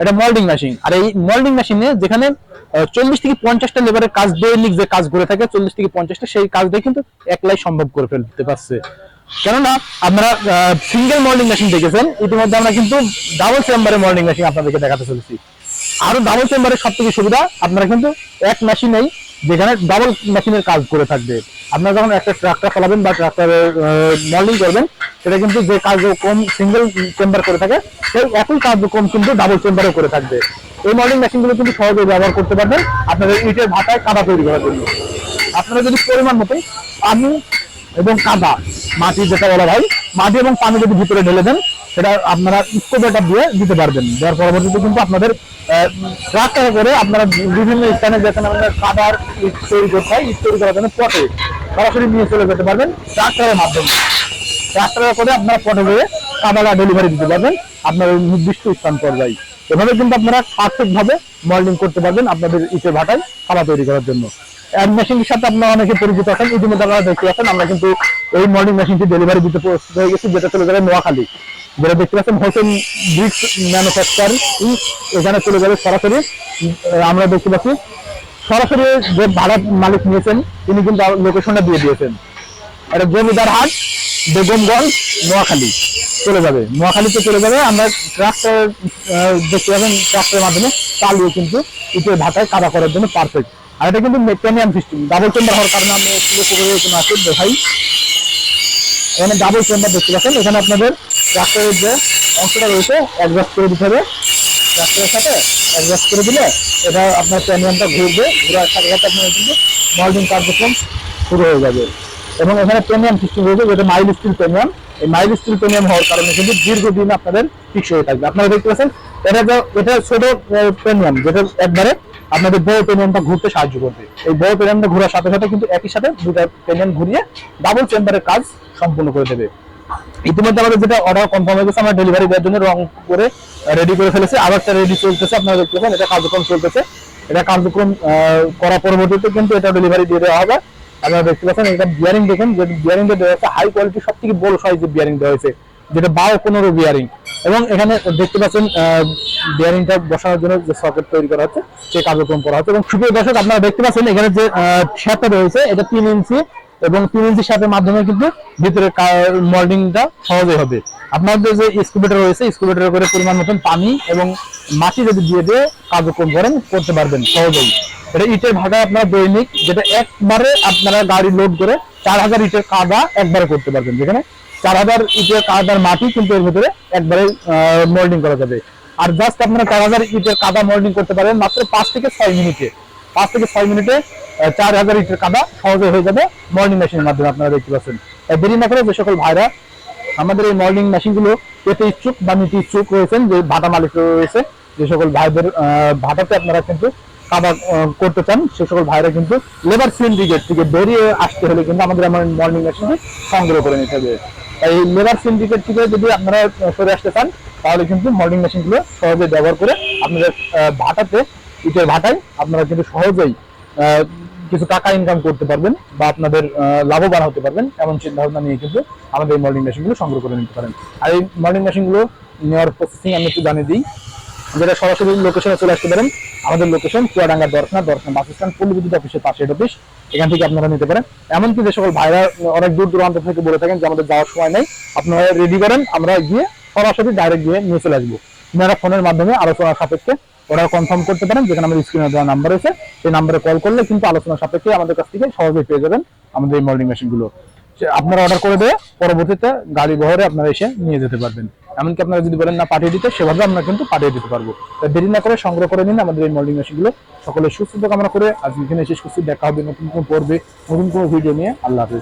এটা moulding machine আর এই moulding মেশিনে যেখানে চল্লিশ থেকে পঞ্চাশটা লেবারের কাজ, দৈনিক যে কাজ করে থাকে, চল্লিশ থেকে পঞ্চাশটা, সেই কাজটাই কিন্তু একলাই সম্ভব করে ফেলতে পারছে। কেননা, আপনারা সিঙ্গেল মল্ডিং মেশিন দেখেছেন, ইতিমধ্যে আমরা কিন্তু ডাবল চেম্বারে মল্ডিং মেশিন আপনাদেরকে দেখাতে চলেছি। আরও ডাবল চেম্বারের সব থেকে সুবিধা, আপনারা কিন্তু এক মেশিনেই যেখানে ডাবল মেশিনের কাজ করে থাকবে। আপনারা যখন একটা ট্রাক্টর চালাবেন বা ট্রাক্টরের মডেলিং করবেন, সেটা কিন্তু যে কার্যক্রম সিঙ্গেল চেম্বার করে থাকে, সেই একই কার্যক্রম কিন্তু ডাবল চেম্বারও করে থাকবে। এই মল্ডিং মেশিনগুলো কিন্তু সহজে ব্যবহার করতে পারবেন আপনাদের ইটের ভাটায় কাদা তৈরি করার জন্য। আপনারা যদি পরিমাণ মতো পানি এবং কাদা মাটি যেটা বলা হয় মাটি এবং পানি যদি ভিতরে ঢেলে দেন, সেটা আপনারা স্কোপেটা দিয়ে দিতে পারবেন। দেওয়ার পরবর্তীতে কিন্তু আপনাদের ট্রাক্টরে করে আপনারা বিভিন্ন স্থানে যেখানে আমাদের কাদার ইট তৈরি করতে হয়, ইট তৈরি করার জন্য পটে সরাসরি নিয়ে চলে যেতে পারবেন ট্রাক্টরের মাধ্যমে। ট্রাক্টরে করে আপনারা পটে করে কাদাটা ডেলিভারি দিতে পারবেন আপনার ওই নির্দিষ্ট স্থান পর্যায়ে। এভাবে কিন্তু আপনারা পারফেক্ট ভাবে মল্ডিং করতে পারবেন আপনাদের ইটের ভাটায় খাবার তৈরি করার জন্য। মেশিনের সাথে আপনারা অনেকে পরিচিত আছেন, ইতিমধ্যে আপনারা দেখতে পাচ্ছেন, আমরা কিন্তু এই মল্ডিং মেশিনটি ডেলিভারি দিতে প্রস্তুত হয়ে গেছি, যেটা চলে যাবে নোয়াখালী। যেটা দেখতে পাচ্ছেন হোসেন ব্রিক্স ম্যানুফ্যাকচার এখানে চলে যাবে সরাসরি। আমরা দেখতে পাচ্ছি, সরাসরি যে ভাড়া মালিক নিয়েছেন, তিনি কিন্তু লোকেশনটা দিয়ে দিয়েছেন। এটা জমিদার হাট, বেগমগঞ্জ, নোয়াখালী। চলে যাবে। নোয়াখালীতে চলে যাবে, আমরা ট্রাক্টর দেখতে পাবেন ট্রাক্টরের মাধ্যমে চালিয়ে কিন্তু ইটের ভাটায় কাদা করার জন্য পারফেক্ট আর এটা কিন্তু মেকানিয়াম সিস্টেম ডাবল চেম্বার হওয়ার কারণে আমি একটু করে এখানে আসি দেখাই। এখানে ডাবল চেম্বার দেখতে পাচ্ছেন। এখানে আপনাদের ট্রাক্টরের যে অংশটা রয়েছে অ্যাডজাস্ট করে দিতে হবে। ট্রাক্টরের সাথে অ্যাডজাস্ট করে দিলে এটা আপনার প্যানিয়ামটা ঘুরবে। ঘুরার সাথে সাথে আপনার কিন্তু মল্ডিং কার্যক্রম শুরু হয়ে যাবে। এবং এখানে প্রিমিয়াম সিস্টেম রয়েছে, যেটা মাইল স্টিল প্রিমিয়াম এই মাইল স্টিল প্রিমিয়াম হওয়ার কারণে কিন্তু দীর্ঘদিন আপনাদের টিকসই হয়ে থাকবে। আপনারা দেখতে পাচ্ছেন, এটা যে এটা ছোট প্রিমিয়াম যেটা একবারে আপনাদের বড় প্রিমিয়ামটা ঘুরতে সাহায্য করবে। এই বড় প্রিমিয়ামটা ঘোরার সাথে সাথে কিন্তু একই সাথে দুটা প্রিমিয়াম ঘুরিয়ে ডাবল চেম্বারের কাজ সম্পূর্ণ করে দেবে। ইতিমধ্যে আমাদের যেটা অর্ডার কনফার্ম হয়ে গেছে, আমরা ডেলিভারি দেওয়ার জন্য রং করে রেডি করে ফেলেছি। আবারটা রেডি চলতেছে, আপনারা দেখতে পাচ্ছেন, এটা কার্যক্রম চলতেছে। এটা কার্যক্রম করার পরবর্তীতে কিন্তু এটা ডেলিভারি দিয়ে দেওয়া হবে। আপনারা দেখতে পাচ্ছেন, এটা বিয়ারিং দেখেন, যে দেওয়া হয়েছে হাই কোয়ালিটি সব থেকে বড় সাইজের বিয়ারিং দেওয়া হয়েছে, যেটা বারো পনেরো বিয়ারিং এবং এখানে দেখতে পাচ্ছেন বিয়ারিংটা বসানোর জন্য যে সকেট তৈরি করা হচ্ছে, সেই কার্যক্রম করা হচ্ছে। এবং দর্শক, আপনারা দেখতে পাচ্ছেন, এখানে যে শ্যাপটা রয়েছে এটা তিন ইঞ্চি এবং তিন ইঞ্চি শ্যাপের মাধ্যমে কিন্তু ভিতরে মল্ডিংটা সহজে হবে। আপনাদের যে স্কুবেটার রয়েছে স্কুবেটার করে পরিমাণ মতন পানি এবং মাটি যদি দিয়ে দিয়ে কার্যক্রম করেন, করতে পারবেন সহজেই। এটা ইটের ভাগা আপনার দৈনিক, যেটা একবারে আপনারা গাড়ি লোড করে চার হাজার ইটের কাদা একবারে করতে পারবেন। যেখানে চার হাজার ইটের কাদার মাটি কিন্তু এর একবারে মোল্ডিং করা যাবে। আর জাস্ট আপনারা চার হাজার ইটের কাদা মোল্ডিং করতে মাত্র পাঁচ থেকে ছয় মিনিটে। পাঁচ থেকে ছয় মিনিটে চার হাজার ইটের কাদা সহজে হয়ে যাবে মেশিনের মাধ্যমে আপনারা দেখতে পাচ্ছেন। দেরি না করে যে সকল ভাইরা, আমাদের এই মর্নিং মেশিনগুলো পেতে ইচ্ছুক বা নিতে ইচ্ছুক রয়েছেন, যে ভাটা মালিক রয়েছে, যে সকল ভাইদের ভাটাতে আপনারা কিন্তু আহ, করতে চান সে সকল ভাইরা কিন্তু লেবার সিন্ডিকেট থেকে বেরিয়ে আসতে হলে কিন্তু আমাদের আমার মর্নিং মেশিনটি সংগ্রহ করে নিতে হবে। এই লেবার সিন্ডিকেট থেকে যদি আপনারা সরে আসতে চান তাহলে কিন্তু মর্নিং মেশিনগুলো সহজে ব্যবহার করে আপনাদের ভাটাতে ইটের ভাটায় আপনারা কিন্তু সহজেই কিছু টাকা ইনকাম করতে পারবেন বা আপনাদের লাভবান হতে পারবেন এমন চিন্তা ভাবনা নিয়ে কিন্তু আমাদের এই মল্ডিং মেশিনগুলো সংগ্রহ করে নিতে পারেন। আর এই মল্ডিং মেশিনগুলো নেওয়ার প্রসেসিং আমি একটু জানিয়ে দিই। যেটা সরাসরি লোকেশনে চলে আসতে পারেন। আমাদের location Chuadanga Darshana Darshana bus stand, পল্লী বিদ্যুৎ অফিসের পাশে অফিস এখান থেকে আপনারা নিতে পারেন। এমনকি যে সকল ভাইরা অনেক দূর দূরান্ত থেকে বলে থাকেন যে আমাদের যাওয়ার সময় নেই, আপনারা রেডি করেন, আমরা গিয়ে সরাসরি ডাইরেক্ট গিয়ে নিয়ে চলে আসব। আপনারা ফোনের মাধ্যমে আলোচনা সাপেক্ষে ওরা কনফার্ম করতে পারেন, যেখানে আমাদের স্ক্রিনে দেওয়া নাম্বার আছে সেই নাম্বারে কল করলে কিন্তু আলোচনা সাপেক্ষে আমাদের কাছ থেকে সহজেই পেয়ে যাবেন আমাদের এই মোল্ডিং মেশিনগুলো আপনারা অর্ডার করে দিয়ে পরবর্তীতে গাড়ি বহরে আপনারা এসে নিয়ে যেতে পারবেন। এমনকি আপনারা যদি বলেন না পাঠিয়ে দিতে, সেভাবে আমরা কিন্তু পাঠিয়ে দিতে পারব। দেরি না করে সংগ্রহ করে নিন আমাদের এই মোল্ডিং মেশিনগুলো সকলে সুস্থ কামনা করে আজ এখানে শেষ করছি। দেখা হবে নতুন কোনো পর্বে, নতুন কোনো ভিডিও নিয়ে। আল্লাহ হাফিজ।